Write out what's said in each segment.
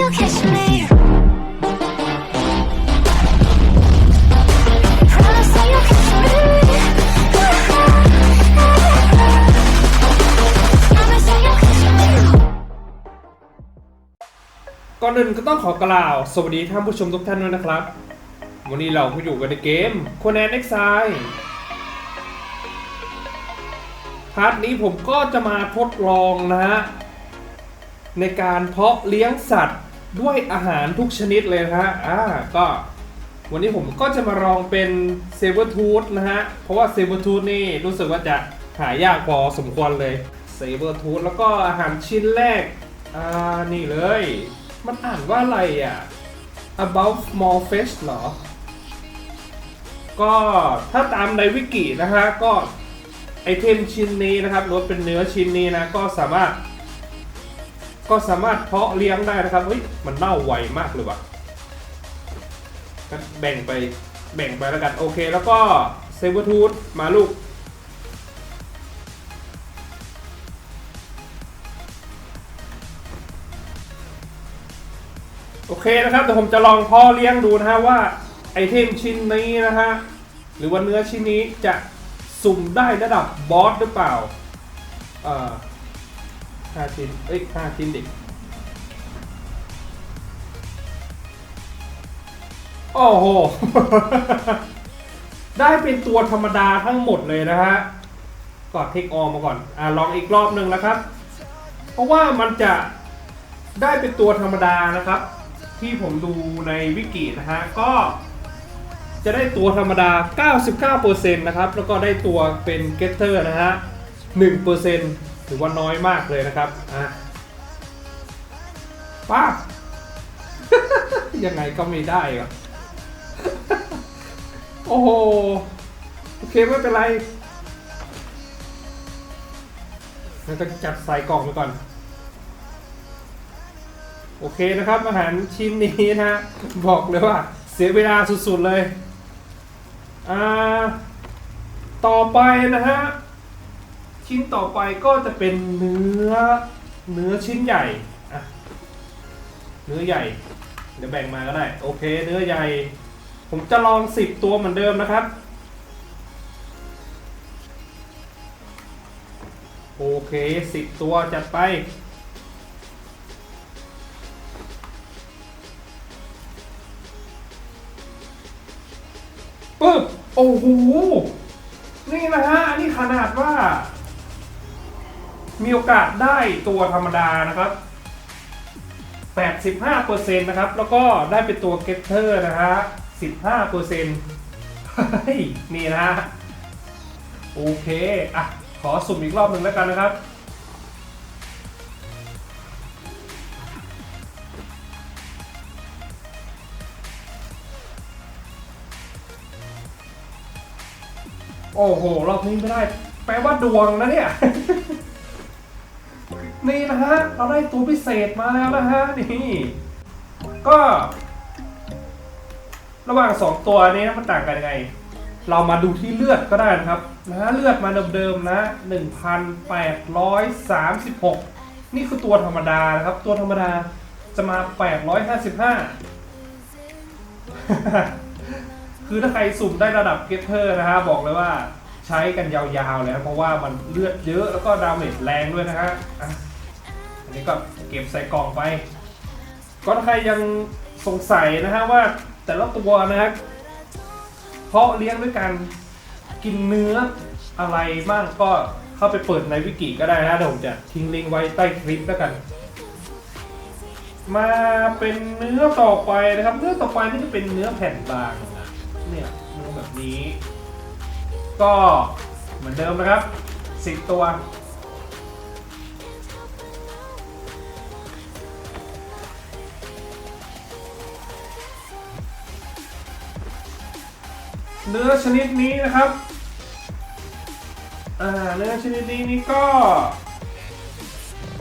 you catch me. Promise that you catch me. Promise that you catch me. ก่อนอื่นก็ต้องขอกล่าว สวัสดีท่านผู้ชมทุกท่านด้วยนะครับ วันนี้เราก็อยู่กันในเกม c o n a n Exile พาร์ทนี้ผมก็จะมาทดลองนะฮะ ในการเพาะเลี้ยงสัตว์ ด้วยอาหารทุกชนิดเลยนะฮะ อ่า ก็วันนี้ผมก็จะมาลองเป็นเซเ r อร์ทูธนะฮะ เพราะว่าเซเ r อร์ทูธนี่รู้สึกว่าจะหายากพอสมควรเลยเซเ r อร์ทูธแล้วก็อาหารชิ้นแรก อ่า นี่เลย มันอ่านว่าอะไรอะ about small fish เหรอ ก็ถ้าตามในวิกินะฮะ ก็ไอเทมชิ้นนี้นะครับหรือว่าเป็นเนื้อชิ้นนี้นะ ก็สามารถ ก็สามารถเพาะเลี้ยงได้นะครับเฮ้ยมันเน่าไวมากเลยว่ะงั้นแบ่งไปแบ่งไปแล้วกันโอเค แล้วก็เซเบอร์ทูธมาลูก โอเคนะครับเดี๋ยวผมจะลองเพาะเลี้ยงดูนะฮะว่าไอเทมชิ้นนี้นะฮะหรือว่าเนื้อชิ้นนี้จะสุ่มได้ระดับบอสหรือเปล่า เอ่อ ห้าชิ้น เอ้ยห้าชิ้นดิโอ้โห ได้เป็นตัวธรรมดาทั้งหมดเลยนะฮะกอดเทคออมมาก่อน อ่าลองอีกรอบหนึ่งนะครับ เพราะว่ามันจะได้เป็นตัวธรรมดานะครับ ที่ผมดูในวิกินะฮะ ก็จะได้ตัวธรรมดา 99%นะครับ แล้วก็ได้ตัวเป็นเกตเตอร์นะฮะ 1% ถือว่าน้อยมากเลยนะครับอะป้ายังไงก็ไม่ได้อะโอ้โหโอเคไม่เป็นไรเราจะจัดใส่กล่องไปก่อน โอเคนะครับอาหารชิ้นนี้นะฮะบอกเลยว่า เสียเวลาสุดๆเลย อ่า ต่อไปนะฮะ ชิ้นต่อไปก็จะเป็นเนื้อเนื้อชิ้นใหญ่อะเนื้อใหญ่ เดี๋ยวแบ่งมาก็ได้ โอเค เนื้อใหญ่ ผมจะลองสิบตัวเหมือนเดิมนะครับ โอเคสิบตัวจัดไปปึ๊บโอ้โห นี่นะฮะ อันนี้ขนาดว่า มีโอกาสได้ตัวธรรมดานะครับ 85%นะครับ แล้วก็ได้เป็นตัวเกตเตอร์นะฮะ 15%เฮ้ยนี่นะฮะโอเค อะ ขอสุ่มอีกรอบหนึ่งแล้วกันนะครับโอ้โห รอบนี้ไม่ได้ แปลว่าดวงนะเนี่ย นี่นะฮะ เราได้ตัวพิเศษมาแล้วนะฮะ นี่ ก็ ระหว่างสองตัวนี้มันต่างกันยังไง เรามาดูที่เลือดก็ได้นะครับนะเลือดมาเดิมๆนะ 1,836 นี่คือตัวธรรมดานะครับ ตัวธรรมดาจะมา 855 คือถ้าใครสุ่มได้ระดับเกตเตอร์นะฮะบอกเลยว่าใช้กันยาวๆเลยนะเพราะว่ามันเลือดเยอะแล้วก็ดาเมจแรงด้วยนะฮะ อันนี้ก็เก็บใส่กล่องไปก็ถ้าใครยังสงสัยนะฮะว่าแต่ละตัวนะฮะเพาะเลี้ยงด้วยการกินเนื้ออะไรบ้างก็เข้าไปเปิดในวิกิก็ได้นะเดี๋ยวผมจะทิ้งลิงก์ไว้ใต้คลิปแล้วกัน มาเป็นเนื้อต่อไปนะครับ เนื้อต่อไปนี่จะเป็นเนื้อแผ่นบางนะเนี่ยเนื้อแบบนี้ ก็เหมือนเดิมนะครับสิบตัว เนื้อชนิดนี้นะครับอ่าเนื้อชนิดนี้นี่ก็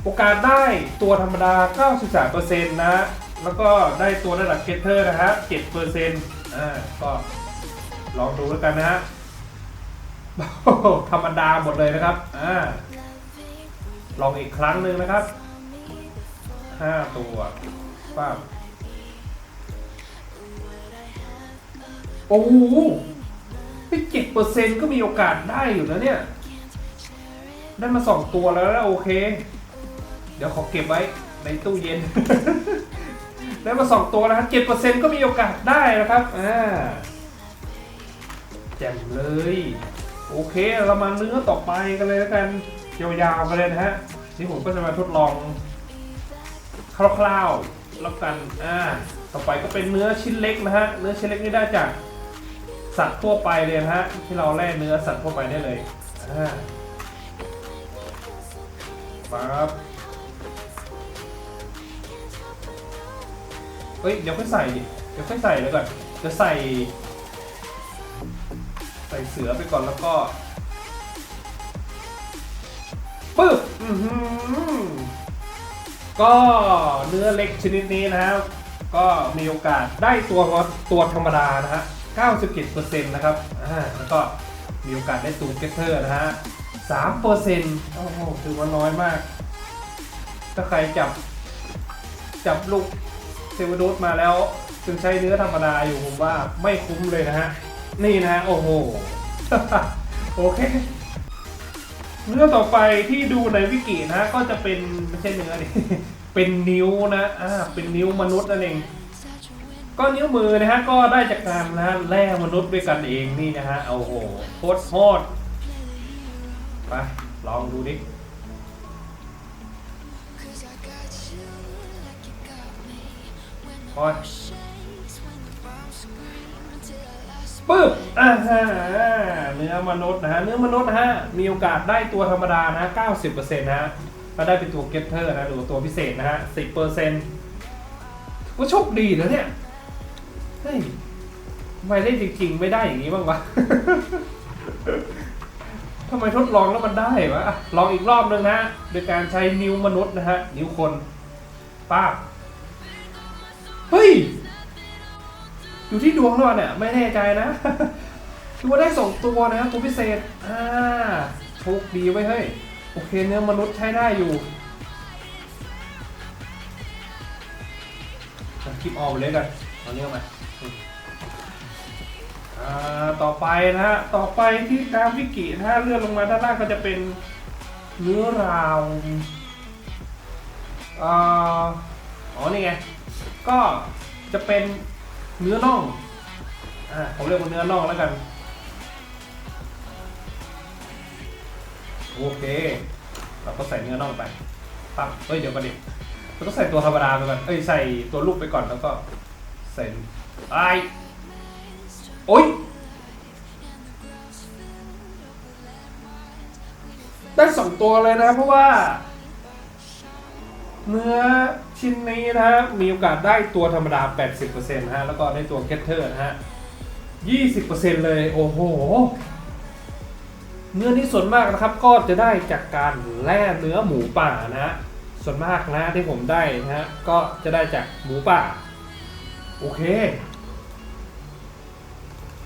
โอกาสได้ตัวธรรมดา 93%นะ แล้วก็ได้ตัวระดับเกตเตอร์นะฮะ7%อ่าก็ลองดูแล้วกันนะฮะธรรมดาหมดเลยนะครับอ่าลองอีกครั้งหนึ่งนะครับห้าตัวป้าโอ้โห ไปเจ็ดเปอร์เซ็นก็มีโอกาสได้อยู่นะเนี่ย ได้มาสองตัวแล้วนะโอเค เดี๋ยวขอเก็บไว้ในตู้เย็น ได้มาสองตัวนะครับเจ็ดเปอร์เซ็นก็มีโอกาสได้นะครับอ่าแจ่มเลย โอเคเรามาเนื้อต่อไปกันเลยแล้วกันยาวๆกันเลยนะฮะนี่ผมก็จะมาทดลองคร่าวๆแล้วกันอ่าต่อไปก็เป็นเนื้อชิ้นเล็กนะฮะ เนื้อชิ้นเล็กนี่ได้จาก สัตว์ทั่วไปเลยนะฮะที่เราแล่เนื้อสัตว์ทั่วไปได้เลยปั๊บเฮ้ยเดี๋ยวค่อยใส่เดี๋ยวค่อยใส่เลยก่อนจะใส่ ใส่เสือไปก่อนแล้วก็ปึ๊บก็เนื้อเล็กชนิดนี้นะครับ ก็มีโอกาสได้ตัวตัวธรรมดานะฮะ 97%นะครับอ่าแล้วก็มีโอกาสได้ตูนเกตเตอร์นะฮะ3%โอ้โหถือว่าน้อยมาก ถ้าใครจับจับลูกเซเวโดสมาแล้วจึงใช้เนื้อธรรมดาอยู่ผมว่าไม่คุ้มเลยนะฮะ นี่นะโอ้โห โอเค เนื้อต่อไปที่ดูในวิกินะก็จะเป็นไม่ใช่เนื้อดิเป็นนิ้วนะอ่าเป็นนิ้วมนุษย์นั่นเอง ก็นิ้วมือนะฮะก็ได้จากการนะฮะแล่มนุษย์ด้วยกันเองนี่นะฮะโอ้โหโคตรโหดไปลองดูดิพอยปึ๊บอ่าฮะเนื้อมนุษย์นะฮะเนื้อมนุษย์นะฮะมีโอกาสได้ตัวธรรมดานะ90%นะฮะก็ได้เป็นตัวเก็ตเตอร์นะหรือตัวพิเศษนะฮะ10%ก็โชคดีนะเนี่ย เฮ้ยทำไมได้จริง ๆ ไม่ได้อย่างนี้บ้างวะ ทำไมทดลองแล้วมันได้วะอะลองอีกรอบนึงนะโดยการใช้นิ้วมนุษย์นะฮะ นิ้วคนป้าบเฮ้ย อยู่ที่ดวงเราเนี่ยไม่แน่ใจนะ คือว่าได้สองตัวนะตัวพิเศษ อ่าโชคดีไว้เฮ้ย โอเคเนื้อมนุษย์ใช้ได้อยู่คลิปออกเลยกันเอาเนื้อมาอืมา ต่อไปนะฮะ ต่อไปที่กาฟวิกินะฮะเลื่อนลงมาด้านล่างก็จะเป็นเนื้อราวอ๋อ นี่ไง ก็จะเป็นเนื้อน่อง อ่า ผมเรียกว่าเนื้อน่องแล้วกัน โอเค เราก็ใส่เนื้อน่องไปปั๊บเฮ้ย เดี๋ยวก่อนดิเราต้องใส่ตัวธรรมดาไปก่อน เอ้ย ใส่ตัวลูกไปก่อนแล้วก็ใส่ไอ โอ๊ยได้สองตัวเลยนะเพราะว่า เนื้อชิ้นนี้นะฮะ มีโอกาสได้ตัวธรรมดา 80%นะฮะ แล้วก็ได้ตัวเกตเตอร์นะฮะ 20%เลย โอ้โห เนื้อนี้ส่วนมากนะครับ ก็จะได้จากการแล่เนื้อหมูป่านะฮะ ส่วนมากนะที่ผมได้นะฮะ ก็จะได้จากหมูป่า โอเค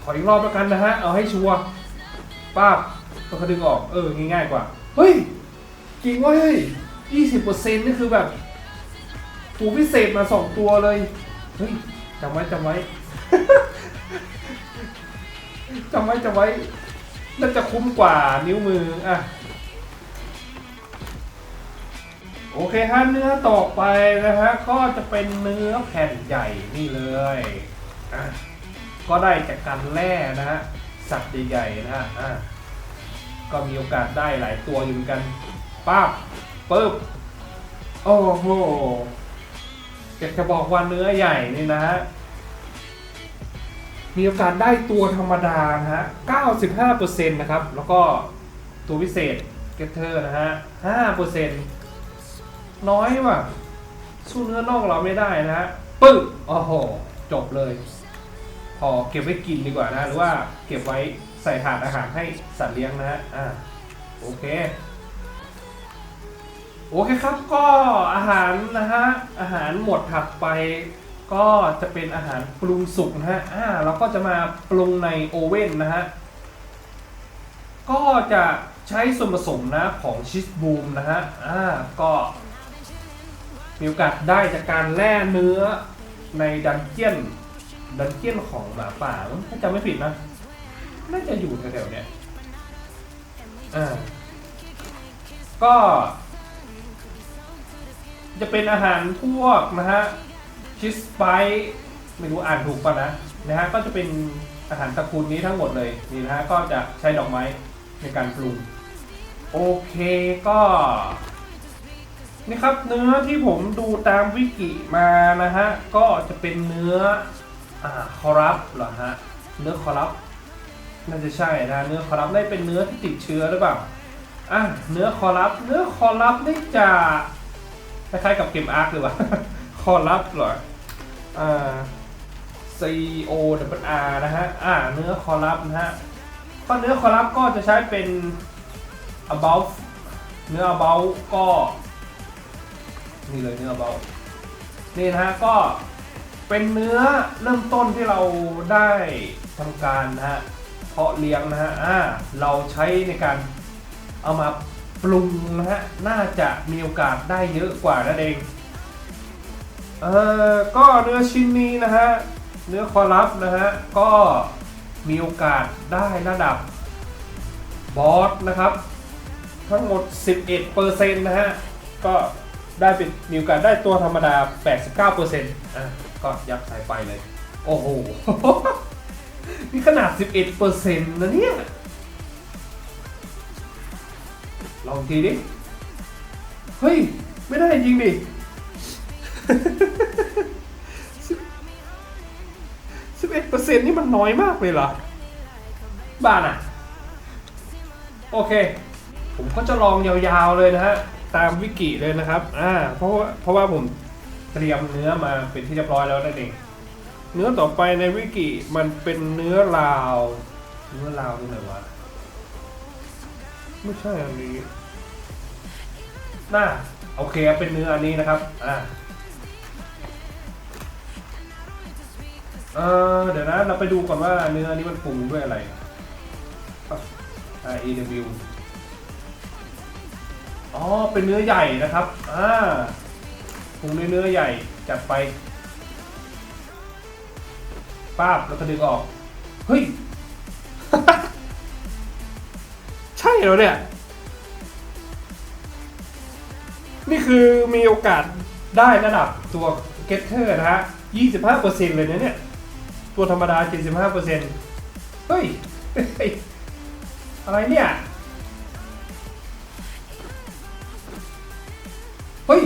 ขออีกรอบแล้วกันนะฮะ เอาให้ชัวร์ป้าบต้องเขาดึงออก เออ ง่ายๆกว่า เฮ้ย จริงเว่าเฮ้ยยี่สิบเปอร์เซ็นต์นี่คือแบบตัวพิเศษมาสองตัวเลย เฮ้ยจำไว้จำไว้จำไว้จำไว้น่าจะคุ้มกว่านิ้วมือ อะ โอเคฮะเนื้อต่อไปนะฮะ ก็จะเป็นเนื้อแผ่นใหญ่นี่เลย อะ ก็ได้จากการแล่นะฮะสัตว์ใหญ่ๆนะฮะอะก็มีโอกาสได้หลายตัวอยู่เหมือนกันป้าบปึ๊บโอ้โหอยากจะบอกว่าเนื้อใหญ่นี่นะฮะมีโอกาสได้ตัวธรรมดานะฮะ 95%นะครับ แล้วก็ตัวพิเศษเกตเตอร์นะฮะ 5%น้อยว่ะ สู้เนื้อนองเราไม่ได้นะฮะ ปึ๊บโอ้โห จบเลย พอเก็บไว้กินดีกว่านะหรือว่าเก็บไว้ใส่ถาดอาหารให้สัตว์เลี้ยงนะฮะอ่าโอเคโอเคครับก็อาหารนะฮะอาหารหมดถัดไป ก็จะเป็นอาหารปรุงสุกนะฮะอ่าเราก็จะมาปรุงในโอเว่นนะฮะก็จะใช้ส่วนผสมนะของชีสบูมนะฮะอ่าก็มีโอกาสได้จากการแล่เนื้อในดันเจียน ดันเจียนของหมาป่าถ้าจำไม่ผิดนะน่าจะอยู่แถวๆเนี้ยอ่าก็ จะเป็นอาหารพวกนะฮะชิสไปไม่รู้อ่านถูกป่ะนะนะฮะก็จะเป็นอาหารตระกูลนี้ทั้งหมดเลยนี่นะฮะก็จะใช้ดอกไม้ในการปรุงโอเคก็นี่ครับเนื้อที่ผมดูตามวิกิมานะฮะ ก็จะเป็นเนื้อ อ่าคอรับเหรอฮะเนื้อคอรับน่าจะใช่นะเนื้อคอรับได้เป็นเนื้อที่ติดเชื้อหรือเปล่าอะเนื้อคอรับเนื้อคอรับนี่จะคล้ายๆกับเกมอาร์คหรือเปล่าคอรับเหรออ่า C O W R นะฮะอ่าเนื้อคอรับนะฮะก็เนื้อคอรับก็จะใช้เป็น about เนื้อ about ก็นี่เลยเนื้อ about นี่นะฮะก็ เป็นเนื้อเริ่มต้นที่เราได้ทำการนะฮะเพาะเลี้ยงนะฮะอ่าเราใช้ในการเอามาปรุงนะฮะน่าจะมีโอกาสได้เยอะกว่านั่นเองเออก็เนื้อชิ้นนี้นะฮะเนื้อคอรับนะฮะก็มีโอกาสได้ระดับบอสนะครับ ทั้งหมด 11%นะฮะก็ได้เป็นมีโอกาสได้ตัวธรรมดา 89%อะ ก็ยับสายไฟเลย โอ้โห นี่ขนาด 11%นะเนี่ย ลองทีดิ เฮ้ย ไม่ได้จริงดิสิบเอ็ดเปอร์เซ็นต์นี่มันน้อยมากเลยเหรอ บ้านอะ โอเค ผมก็จะลองยาวๆเลยนะฮะ ตามวิกิเลยนะครับ อ่า เพราะว่าเพราะว่าผม เตรียมเนื้อมาเป็นที่เรียบร้อยแล้วนั่นเองเนื้อต่อไปในวิกิมันเป็นเนื้อลาว เนื้อลาวตรงไหนวะไม่ใช่อันนี้น่าโอเคเป็นเนื้ออันนี้นะครับอ่าเออเดี๋ยวนะเราไปดูก่อนว่าเนื้อนี้มันปรุงด้วยอะไรอ่า EW อ๋อเป็นเนื้อใหญ่นะครับอ่า ปรุงด้วยเนื้อใหญ่จัดไปป้าบแล้วก็ดึงออก เฮ้ย ใช่เหรอเนี่ย นี่คือมีโอกาสได้ระดับตัวเกตเตอร์นะฮะ 25%เลยนะเนี่ย ตัวธรรมดา 75%เฮ้ยเฮ้ยอะไรเนี่ย เฮ้ย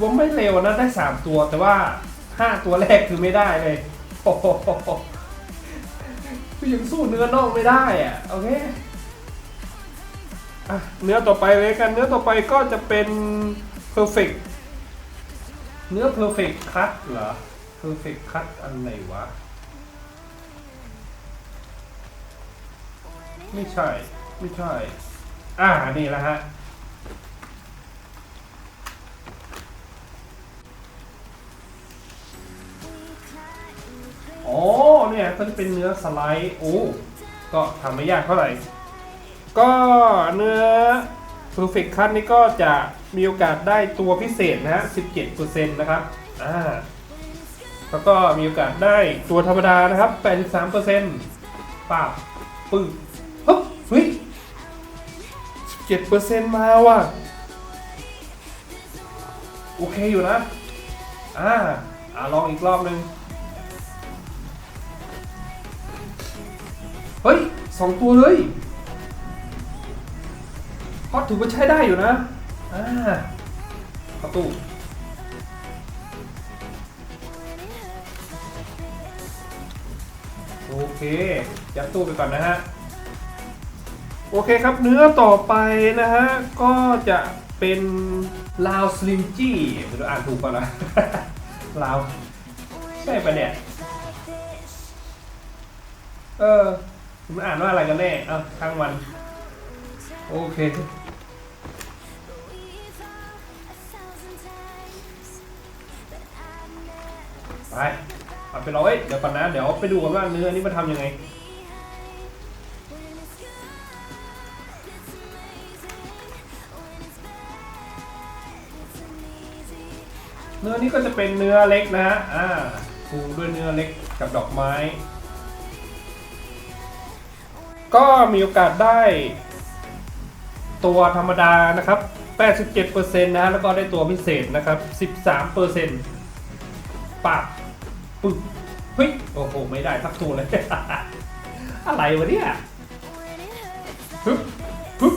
ว่าไม่เร็วนะได้ 3 ตัว แต่ว่า 5 ตัวแรกคือไม่ได้เลยโอ้โหคือยังสู้เนื้อนองไม่ได้อะโอเคเนื้อต่อไปเลยกัน เนื้อต่อไปก็จะเป็น perfect เนื้อ perfect cut เหรอ perfect cut อันไหนวะ ไม่ใช่ ไม่ใช่ อ่า นี่แหละฮะ ก็จะเป็นเนื้อสไลด์โอ้ก็ทำไม่ยากเท่าไหร่ ก็เนื้อ perfect cut นี่ก็จะมีโอกาสได้ตัวพิเศษนะฮะ 17%นะครับ อ่า แล้วก็มีโอกาสได้ตัวธรรมดานะครับ 83%ป้าปึ้งฮึบเฮ้ย17%มาว่ะ โอเคอยู่นะ อ่า อ่าลองอีกรอบหนึ่ง เฮ้ยสองตัวเลยก็ถือว่าใช้ได้อยู่นะอ่าประตูโอเคยัดตู้ไปก่อนนะฮะ โอเคครับเนื้อต่อไปนะฮะ ก็จะเป็นลาวสลิมจี้ไม่รู้อ่านถูกป่ะนะลาว ใช่ปะเนี่ย เออ มันอ่านว่าอะไรกันแน่เอาช่างมัน โอเค ไปเอาไปร้อยเดี๋ยวก่อนนะ เดี๋ยวไปดูกันว่าเนื้อนี้มันทำยังไงเนื้อนี้ก็จะเป็นเนื้อเล็กนะฮะ อ่าปรุงด้วยเนื้อเล็กกับดอกไม้ ก็มีโอกาสได้ ตัวธรรมดานะครับ 87%นะฮะแล้วก็ได้ตัวพิเศษนะครับ 13%ปากปึ๊บเฮ้ยโอ้โห ไม่ได้สักตัวเลย อะไรวะเนี่ยฮึบฮึบ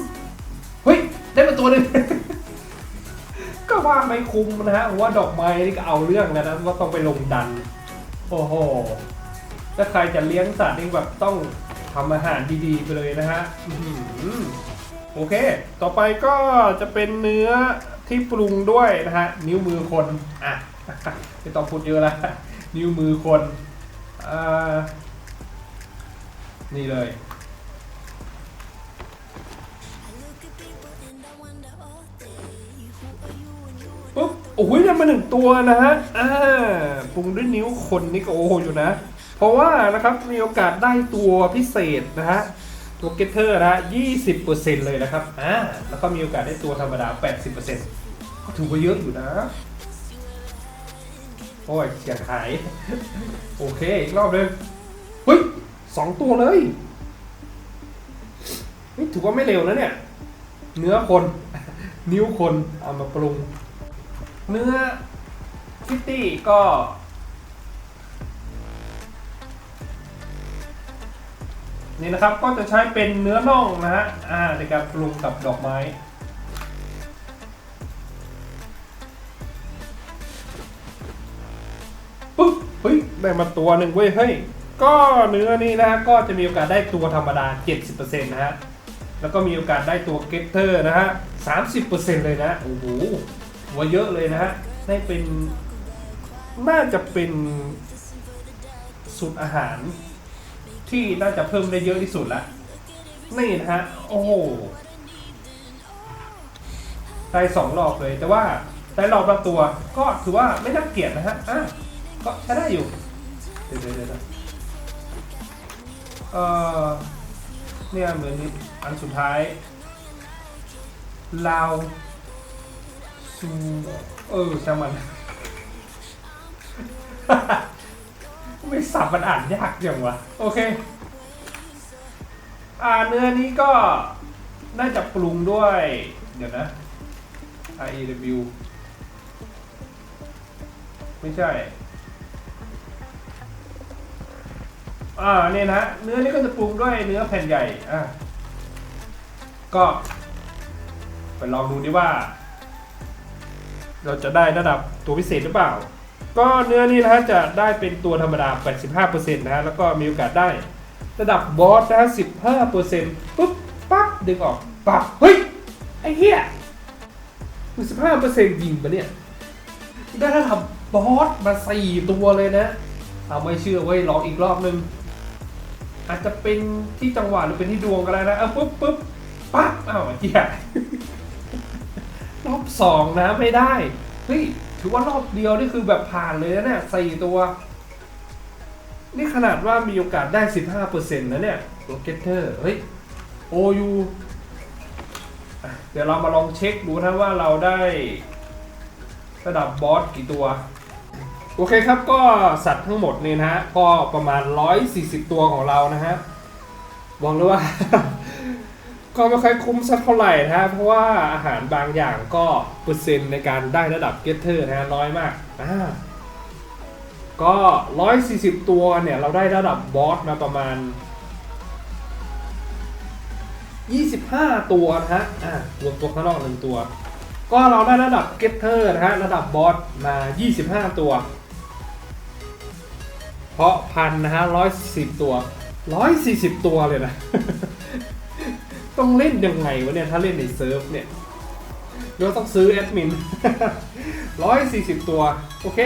เฮ้ย ได้มาตัวหนึ่งก็ว่าไม่คุ้มนะฮะเพราะว่าดอกไม้นี่ก็เอาเรื่องแล้วนะว่าต้องไปลงดัน โอ้โหถ้าใครจะเลี้ยงสัตว์นี่แบบต้อง ทำอาหารดีๆไปเลยนะฮะโอเค ต่อไปก็จะเป็นเนื้อที่ปรุงด้วยนะฮะ นิ้วมือคนอะไม่ต้องพูดเยอะละนิ้วมือคนอ่านี่เลยปุ๊บโอ้ยได้มาหนึ่งตัวนะฮะอ่าปรุงด้วยนิ้วคนนี่ก็โอ้โหอยู่นะ เพราะว่านะครับมีโอกาสได้ตัวพิเศษนะฮะตัวเกตเตอร์นะฮะ20%เลยนะครับอ่าแล้วก็มีโอกาสได้ตัวธรรมดา80%ก็ถือว่าเยอะอยู่นะ โอ้ยเสียงหาย โอเค อีกรอบเลยเฮ้ยสองตัวเลยนี่ถือว่าไม่เร็วนะเนี่ย เนื้อคน นิ้วคนเอามาปรุง เนื้อคิตตี้ก็ นี่นะครับก็จะใช้เป็นเนื้อน่องนะฮะในการปรุงกับดอกไม้ปุ๊บเฮ้ยได้มาตัวหนึ่งเว้ยเฮ้ยก็เนื้อนี้นะฮะก็จะมีโอกาสได้ตัวธรรมดา 70%นะฮะแล้วก็มีโอกาสได้ตัวเกตเตอร์นะฮะ 30%เลยนะโอ้โหถือว่าเยอะเลยนะฮะได้เป็นน่าจะเป็นสูตรอาหาร ที่น่าจะเพิ่มได้เยอะที่สุดละนี่นะฮะ โอ้โหได้สองรอบเลย แต่ว่าได้รอบละตัว ก็ถือว่าไม่น่าเกลียดนะฮะอะก็ใช้ได้อยู่ เดี๋ยวเดี๋ยวเออเนี่ยเหมือนอันสุดท้ายลาวซูเออช่างมัน ไม่สับมันอ่านยากจังวะ โอเค อ่าเนื้อนี้ก็น่าจะปรุงด้วย เดี๋ยวนะ IEW ไม่ใช่ อ่าเนี่ยนะ เนื้อนี้ก็จะปรุงด้วยเนื้อแผ่นใหญ่ อะ ก็ไปลองดูดิว่า เราจะได้ระดับตัวพิเศษหรือเปล่า ก็เนื้อนี้นะฮะจะได้เป็นตัวธรรมดา 85%นะฮะแล้วก็มีโอกาสได้ระดับบอสนะฮะ15%ปุ๊บปั๊บดึงออกปั๊บเฮ้ย ไอ้เหี้ยมึง15%ยิงปะเนี่ย ได้ระดับบอสมาสี่ตัวเลยนะเอาไม่เชื่อเว้ยลองอีกรอบนึง อาจจะเป็นที่จังหวะหรือเป็นที่ดวงก็ได้นะเอาปุ๊บปุ๊บปั๊บอ้าวเจี๊ยรอบสองนะไม่ได้ เฮ้ย ถือว่ารอบเดียวนี่คือแบบผ่านเลยนะเนี่ยสี่ตัว นี่ขนาดว่ามีโอกาสได้15%นะเนี่ยโรเกตเตอร์เฮ้ยโอยูเดี๋ยวเรามาลองเช็คดูนะว่าเราได้ระดับบอสกี่ตัว โอเคครับก็สัตว์ทั้งหมดเนี่ยนะฮะ ก็ประมาณ 140 ตัวของเรานะฮะหวังเลยว่า ก็ไม่ค่อยคุ้มสักเท่าไหร่นะฮะเพราะว่าอาหารบางอย่างก็เปอร์เซ็นต์ในการได้ระดับเกตเตอร์นะฮะน้อยมากอ่าก็ 140 ตัวเนี่ย เราได้ระดับบอสมาประมาณ 25 ตัวนะฮะอ่ารวมตัวข้างนอกหนึ่งตัว ก็เราได้ระดับเกตเตอร์นะฮะระดับบอสมา 25 ตัว เพราะพันนะฮะ110 ตัว 140 ตัวเลยนะ ต้องเล่นยังไงวะเนี่ย ถ้าเล่นในเซิร์ฟเนี่ยเราต้องซื้อแอดมิน 140 ตัว โอเค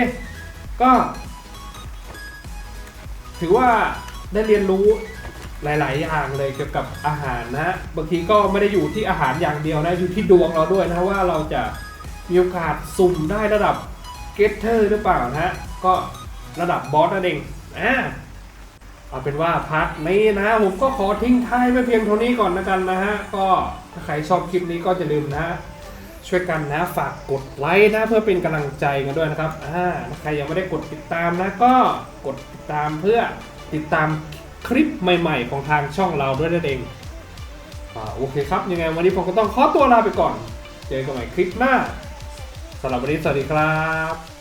ก็ ถือว่าได้เรียนรู้หลาย ๆ อย่างเลยเกี่ยวกับอาหารนะฮะ บางทีก็ไม่ได้อยู่ที่อาหารอย่างเดียวนะ อยู่ที่ดวงเราด้วยนะว่าเราจะมีโอกาสสุ่มได้ระดับเกตเตอร์หรือเปล่านะฮะ ก็ระดับบอสนั่นเองอ่า เอาเป็นว่าพาร์ทนี้นะผมก็ขอทิ้งท้ายไว้เพียงเท่านี้ก่อนนะกันนะฮะก็ถ้าใครชอบคลิปนี้ก็จะลืมนะ ช่วยกันนะฝากกดไลค์นะเพื่อเป็นกำลังใจกันด้วยนะครับอ่าถ้าใครยังไม่ได้กดติดตามนะก็กดติดตามเพื่อติดตามคลิปใหม่ๆ ของทางช่องเราด้วยนั่นเองอ่าโอเคครับยังไงวันนี้ผมก็ต้องขอตัวลาไปก่อน เจอกันใหม่คลิปหน้าสำหรับวันนี้สวัสดีครับ